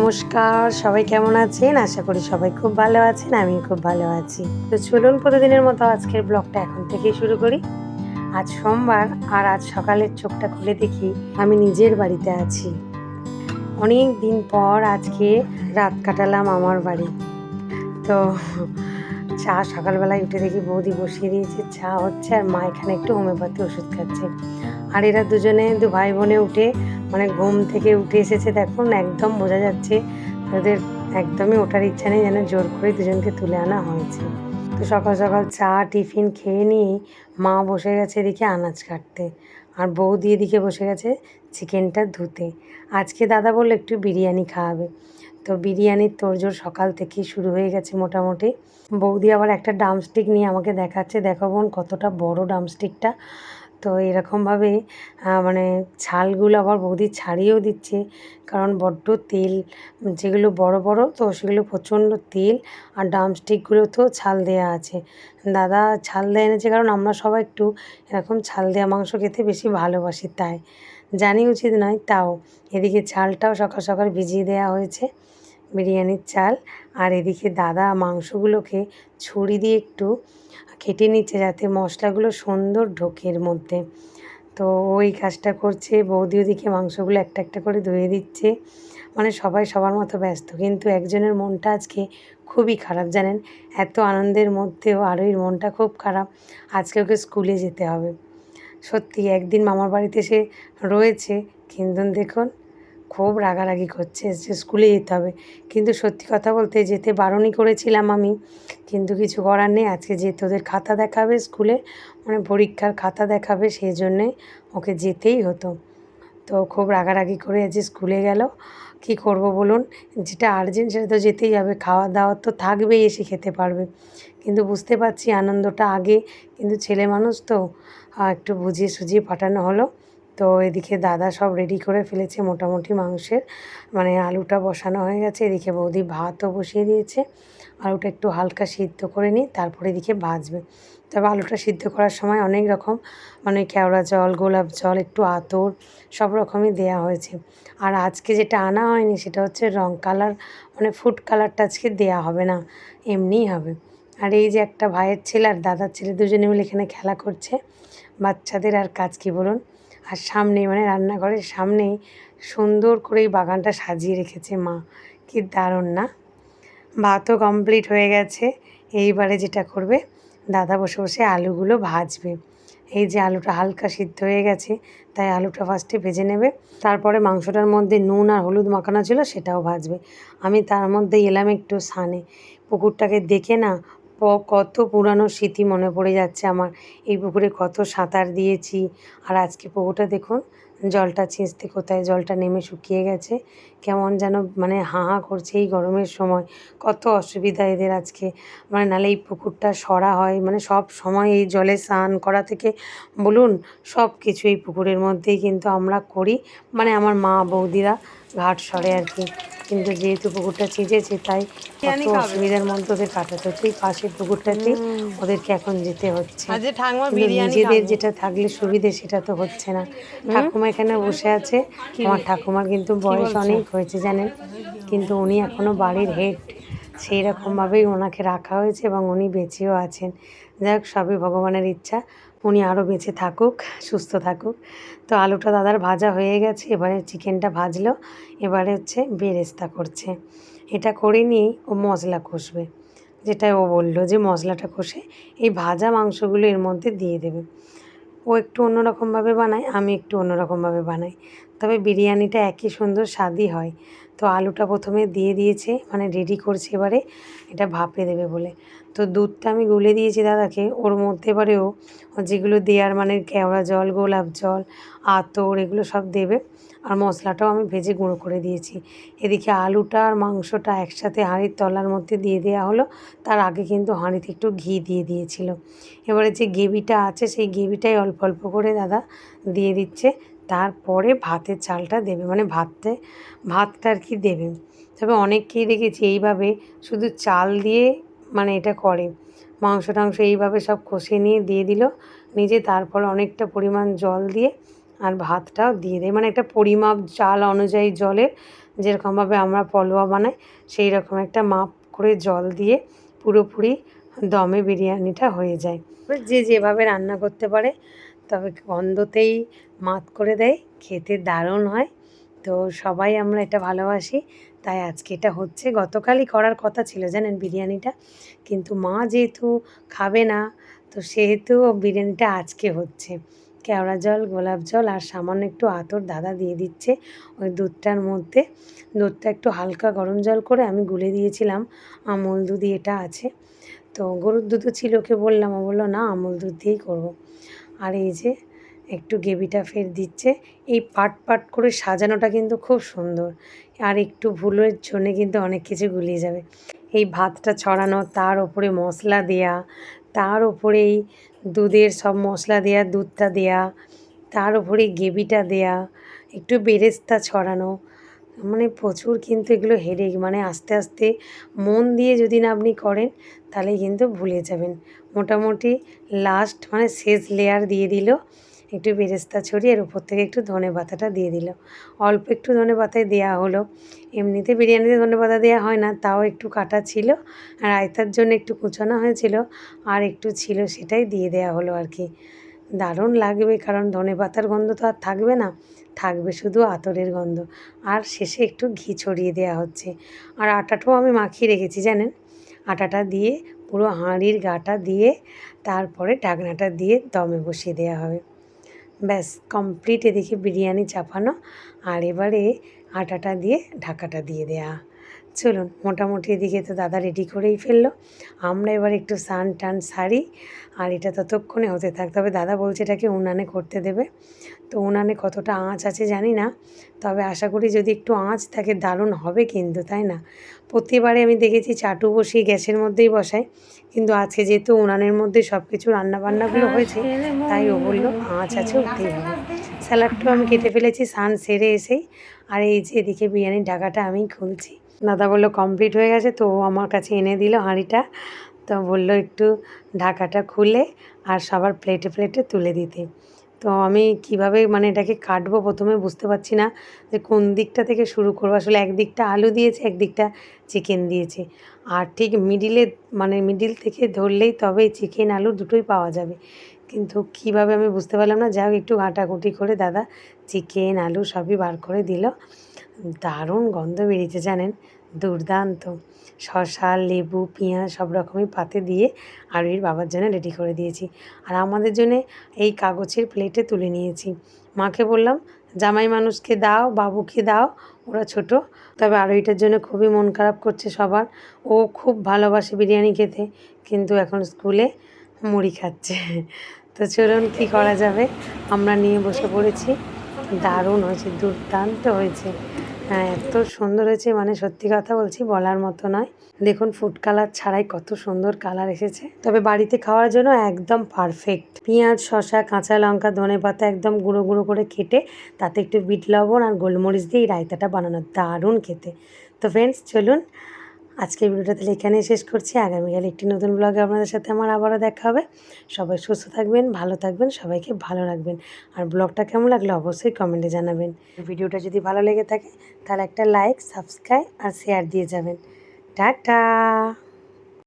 নমস্কার, সবাই কেমন আছেন? আশা করি সবাই খুব ভালো আছেন আমি খুব ভালো আছি। তো চলুন প্রতিদিনের মতো আজকের ব্লগটা এখন থেকেই শুরু করি। আজ সোমবার আর আজ সকালের চোখটা খুলে দেখি আমি নিজের বাড়িতে আছি। অনেক দিন পর আজকে রাত কাটালাম আমার বাড়ি। তো চা সকালবেলায় উঠে দেখি বৌদি বসিয়ে দিয়েছে, চা হচ্ছে আর মা এখানে একটু হোমিওপ্যাথি ওষুধ খাচ্ছে। আর এরা দুজনে দু ভাই বোনে উঠে মানে ঘুম থেকে উঠে এসেছে দেখুন, একদম বোঝা যাচ্ছে ওদের একদমই ওঠার ইচ্ছা নেই যেন জোর করে দুজনকে তুলে আনা হয়েছে। তো সকাল সকাল চা, টিফিন খেয়ে নিয়ে মা বসে গেছে এদিকে আনাজ কাটতে আর বৌদি এদিকে বসে গেছে চিকেনটা ধুতে। আজকে দাদা বলল একটু বিরিয়ানি খাওয়াবে। তো বিরিয়ানির তোড়জোড় সকাল থেকেই শুরু হয়ে গেছে মোটামুটি। বৌদি আবার একটা ডামস্টিক নিয়ে আমাকে দেখাচ্ছে, দেখো বোন কতটা বড় ডামস্টিকটা তো এরকমভাবে মানে ছালগুলো আবার বৌদি ছাড়িয়েও দিচ্ছে। কারণ বড্ড তেল, যেগুলো বড় বড় তো সেগুলো প্রচণ্ড তেল আর ড্রামস্টিকগুলোতেও ছাল দেওয়া আছে। দাদা ছাল দেয় এনেছে কারণ আমরা সবাই একটু এরকম ছাল দেওয়া মাংস খেতে বেশি ভালোবাসি তাই। জানি উচিত নয়, তাও। এদিকে ছালটাও সকাল সকাল ভিজিয়ে দেওয়া হয়েছে। বিরিয়ানির চাল আর এদিকে দাদা মাংসগুলোকে ছুরি দিয়ে একটু কেটে নিচ্ছে যাতে মশলাগুলো সুন্দর ঢোকে এর মধ্যে। তো ওই কাজটা করছে, বৌদি ওদিকে মাংসগুলো একটা একটা করে ধুয়ে দিচ্ছে। মানে সবাই সবার মতো ব্যস্ত, কিন্তু একজনের মনটা আজকে খুবই খারাপ, জানেন? এত আনন্দের মধ্যেও আরোই মনটা খুব খারাপ। আজকে ওকে স্কুলে যেতে হবে। সত্যি, একদিন মামার বাড়িতে সে রয়েছে, কিন্তু দেখুন খুব রাগারাগি করছে যে স্কুলে যেতে হবে। কিন্তু সত্যি কথা বলতে যেতে বারণই করেছিলাম আমি। কিন্তু কিছু করার নেই, আজকে যে তোদের খাতা দেখাবে স্কুলে মানে পরীক্ষার খাতা দেখাবে, সেই জন্যে ওকে যেতেই হতো। তো খুব রাগারাগি করে আজকে স্কুলে গেল, কি করব বলুন? যেটা আর্জেন্ট সেটা তো যেতেই হবে খাওয়া দাওয়া তো থাকবেই, এসে খেতে পারবে। কিন্তু বুঝতে পারছি আনন্দটা আগে, কিন্তু ছেলে মানুষ তো একটু বুঝিয়ে সুঝিয়ে পাঠানো হলো। তো এদিকে দাদা সব রেডি করে ফেলেছে মোটামুটি মাংসের। মানে আলুটা বসানো হয়ে গেছে, এদিকে বৌদি ভাতও বসিয়ে দিয়েছে। আলুটা একটু হালকা সিদ্ধ করে নিই, তারপরে এদিকে ভাজবে। তবে আলুটা সিদ্ধ করার সময় অনেক রকম মানে কেওড়া জল, গোলাপ জল, একটু আতর, সব রকমই দেওয়া হয়েছে। আর আজকে যেটা আনা হয়নি সেটা হচ্ছে রং কালার মানে ফুড কালারটা আজকে দেওয়া হবে না, এমনিই হবে। আর এই যে একটা ভাইয়ের ছেলে আর দাদার ছেলে দুজনে মিলে এখানে খেলা করছে, বাচ্চাদের আর কাজ কী বলুন? আর সামনেই মানে রান্নাঘরের সামনেই সুন্দর করে এই বাগানটা সাজিয়ে রেখেছে মা। কি দারুণ না? ভাতও কমপ্লিট হয়ে গেছে। এইবারে যেটা করবে, দাদা বসে বসে আলুগুলো ভাজবে। এই যে আলুটা হালকা সিদ্ধ হয়ে গেছে, তাই আলুটা ফার্স্টে ভেজে নেবে। তারপরে মাংসটার মধ্যে নুন আর হলুদ মাখানো ছিল, সেটাও ভাজবে। আমি তার মধ্যে এলাম একটু সানে। পুকুরটাকে দেখে না কত পুরানো স্মৃতি মনে পড়ে যাচ্ছে আমার। এই পুকুরে কত সাঁতার দিয়েছি। আর আজকে পুকুরটা দেখুন, জলটা ছেঁচতে কোথায়, জলটা নেমে শুকিয়ে গেছে। কেমন যেন মানে হাঁ হাঁ করছে এই গরমের সময়। কত অসুবিধা এদের আজকে। মানে নাহলে এই পুকুরটা সরা হয় মানে সব সময় এই জলে স্নান করা থেকে বলুন, সব কিছু এই পুকুরের মধ্যেই কিন্তু আমরা করি। মানে আমার মা বৌদিরা ঘাট সরে আর কি। কিন্তু যেহেতু পুকুরটা ছিঁচেছে তাই কত অসুবিধার মধ্যে ওদের কাটাতে হচ্ছে এই পাশের পুকুরটাতেই ওদেরকে এখন যেতে হচ্ছে। নিজেদের যেটা থাকলে সুবিধে সেটা তো হচ্ছে না। ঠাকুমা এখানে বসে আছে। আমার ঠাকুমার কিন্তু বয়স অনেক হয়েছে জানেন। কিন্তু উনি এখনও বাড়ির হেড। সেই রকমভাবেই ওনাকে রাখা হয়েছে এবং উনি বেঁচেও আছেন। যাই হোক সবই ভগবানের ইচ্ছা। উনি আরও বেঁচে থাকুক, সুস্থ থাকুক। তো আলুটা দাদার ভাজা হয়ে গেছে, এবারে চিকেনটা ভাজলো, এবারে হচ্ছে বেরেস্তা করছে। এটা করে নিয়েই ও মশলা কষবে। যেটা ও বলল যে মশলাটা কষে এই ভাজা মাংসগুলো এর মধ্যে দিয়ে দেবে। ও একটু অন্যরকমভাবে বানায়, আমি একটু অন্যরকমভাবে বানাই। তবে বিরিয়ানিটা একই সুন্দর স্বাদই হয়। তো আলুটা প্রথমে দিয়ে দিয়েছে মানে রেডি করছে এবারে, এটা ভাপে দেবে বলে। তো দুধটা আমি গুলে দিয়েছি দাদাকে, ওর মধ্যে এবারেও যেগুলো দেওয়ার মানে কেওড়া জল, গোলাপ জল, আতর এগুলো সব দেবে, আর মশলাটাও আমি ভেজে গুঁড়ো করে দিয়েছি। এদিকে আলুটা আর মাংসটা একসাথে হাঁড়ির তলার মধ্যে দিয়ে দেওয়া হলো, তার আগে কিন্তু হাঁড়িতে একটু ঘি দিয়ে দিয়েছিল। এবারে যে গ্রেভিটা আছে, সেই গ্রেভিটাই অল্প অল্প করে দাদা দিয়ে দিচ্ছে। তারপরে ভাতের চালটা দেবে মানে ভাততে, ভাতটা আর কি দেবে। তবে অনেককেই দেখেছি এইভাবে শুধু চাল দিয়ে মানে এটা করে। মাংস টাংস এইভাবে সব কষিয়ে নিয়ে দিয়ে দিল। নিজে তারপর অনেকটা পরিমাণ জল দিয়ে আর ভাতটাও দিয়ে দেয়। মানে একটা পরিমাপ চাল অনুযায়ী জলের, যেরকমভাবে আমরা পলোয়া বানাই সেই রকম একটা মাপ করে জল দিয়ে পুরোপুরি দমে বিরিয়ানিটা হয়ে যায়। যে যেভাবে রান্না করতে পারে তবে গন্ধতেই মাত করে দেয়, খেতে দারুণ হয়। তো সবাই আমরা এটা ভালোবাসি, তাই আজকে এটা হচ্ছে। গতকালই করার কথা ছিল জানেন বিরিয়ানিটা, কিন্তু মা যেহেতু খাবে না, তো সেহেতু বিরিয়ানিটা আজকে হচ্ছে। কেওড়া জল, গোলাপ জল আর সামান্য একটু আতর দাদা দিয়ে দিচ্ছে ওই দুধটার মধ্যে। দুধটা একটু হালকা গরম জল করে আমি গুলে দিয়েছিলাম, আমুল দুধই এটা আছে। তো গরুর দুধও ছিল ওকে বললাম, ও বলল, না, আমুল দুধ দিয়েই করব। আর এই যে একটু গ্রেভিটা ফের দিচ্ছে, এই পাট পাট করে সাজানোটা কিন্তু খুব সুন্দর। আর একটু ভুলের জন্যে কিন্তু অনেক কিছু গুলিয়ে যাবে। এই ভাতটা ছড়ানো, তার ওপরে মশলা দেয়া, তার ওপরে এই দুধের সব মশলা দেয়া, দুধটা দেয়া, তার ওপরে গ্রেভিটা দেয়া, একটু বেরেস্তা ছড়ানো মানে প্রচুর কিন্তু এগুলো হেডেক মানে আস্তে আস্তে মন দিয়ে যদি না আপনি করেন, তাহলে কিন্তু ভুলে যাবেন। মোটামুটি লাস্ট মানে শেষ লেয়ার দিয়ে দিল, একটু বেরেস্তা ছড়িয়ে এর উপর থেকে একটু ধনে পাতাটা দিয়ে দিল। অল্প একটু ধনে পাতায় দেওয়া হলো। এমনিতে বিরিয়ানিতে ধনে পাতা দেওয়া হয় না, তাও একটু কাটা ছিল, আর রায়তার জন্য একটু কুচানো হয়েছিল, আর একটু ছিল সেটাই দিয়ে দেওয়া হলো আর কি। দারুণ লাগবে, কারণ ধনে পাতার গন্ধ তো আর থাকবে না। থাকবে শুধু আতরের গন্ধ। আর শেষে একটু ঘি ছড়িয়ে দেওয়া হচ্ছে। আর আটাটাও আমি মাখিয়ে রেখেছি, জানেন? আটাটা দিয়ে, পুরো হাঁড়ির গাটা দিয়ে, তারপরে ঢাকনাটা দিয়ে দমে বসিয়ে দেওয়া হবে। ব্যাস, কমপ্লিট এদিকে বিরিয়ানি চাপানো। আর এবারে আটাটা দিয়ে ঢাকাটা দিয়ে দেয়া। চলুন মোটামুটি এদিকে তো দাদা রেডি করেই ফেলল। আমরা এবার একটু সান টান সারি আর এটা ততক্ষণে হতে থাক। তবে দাদা বলছে এটাকে উনানে করতে দেবে। তো উনানে কতটা আঁচ আছে জানি না তবে আশা করি যদি একটু আঁচ থাকে দারুণ হবে কিন্তু তাই না? প্রতিবারে আমি দেখেছি চাটু বসিয়ে গ্যাসের মধ্যেই বসাই কিন্তু আজকে যেহেতু উনানের মধ্যে সব কিছু রান্নাবান্নাগুলো হয়েছে তাই ও বলল আঁচ আছে ওতেই হবে স্যালাডটাও আমি কেটে ফেলেছি সান সেরে এসেই। আর এই যে এদিকে বিরিয়ানির ঢাকাটা আমি খুলছি। দাদা বলল কমপ্লিট হয়ে গেছে তো আমার কাছে এনে দিল হাঁড়িটা। তো বলল, একটু ঢাকাটা খুলে আর সবার প্লেটে প্লেটে তুলে দিতে। তো আমি কীভাবে মানে এটাকে কাটবো প্রথমে বুঝতে পারছি না যে কোন দিকটা থেকে শুরু করব। আসলে একদিকটা আলু দিয়েছে একদিকটা চিকেন দিয়েছে। আর ঠিক মিডিলে মানে মিডিল থেকে ধরলেই তবে চিকেন আলু দুটোই পাওয়া যাবে। কিন্তু কীভাবে আমি বুঝতে পারলাম না। যাই হোক, একটু ঘাঁটাঘুটি করে দাদা চিকেন আলু সবই বার করে দিল। দারুণ গন্ধ বেরিয়েছে জানেন, দুর্দান্ত। শশা লেবু, পেঁয়াজ সব রকমই পাতে দিয়ে আরুইর বাবার জন্য রেডি করে দিয়েছি। আর আমাদের জন্য এই কাগজের প্লেটে তুলে নিয়েছি। মাকে বললাম, জামাই মানুষকে দাও, বাবুকে দাও, ওরা ছোট। তবে আরুইটার জন্য খুবই মন খারাপ করছে সবার। ও খুব ভালোবাসে বিরিয়ানি খেতে, কিন্তু এখন স্কুলে মুড়ি খাচ্ছে। তো চলুন কী করা যাবে? আমরা নিয়ে বসে পড়েছি। দারুণ হয়েছে, দুর্দান্ত হয়েছে। হ্যাঁ এত সুন্দর হয়েছে। মানে সত্যি কথা বলছি, বলার মতো নয়। দেখুন ফুড কালার ছাড়াই কত সুন্দর কালার এসেছে। তবে বাড়িতে খাওয়ার জন্য একদম পারফেক্ট পেঁয়াজ শশা কাঁচা লঙ্কা, ধনে পাতা একদম গুঁড়ো গুঁড়ো করে কেটে তাতে একটু বিট লবণ আর গোলমরিচ দিয়ে এই রায়তাটা বানানো। দারুণ খেতে। তো ফ্রেন্ডস চলুন আজকের ভিডিওটা তাহলে এখানেই শেষ করছি। আগামীকাল একটি নতুন ব্লগে আপনাদের সাথে আমার আবারও দেখা হবে। সবাই সুস্থ থাকবেন, ভালো থাকবেন, সবাইকে ভালো রাখবেন। আর ব্লগটা কেমন লাগল অবশ্যই কমেন্টে জানাবেন। ভিডিওটা যদি ভালো লেগে থাকে তাহলে একটা লাইক সাবস্ক্রাইব আর শেয়ার দিয়ে যাবেন। টাটা!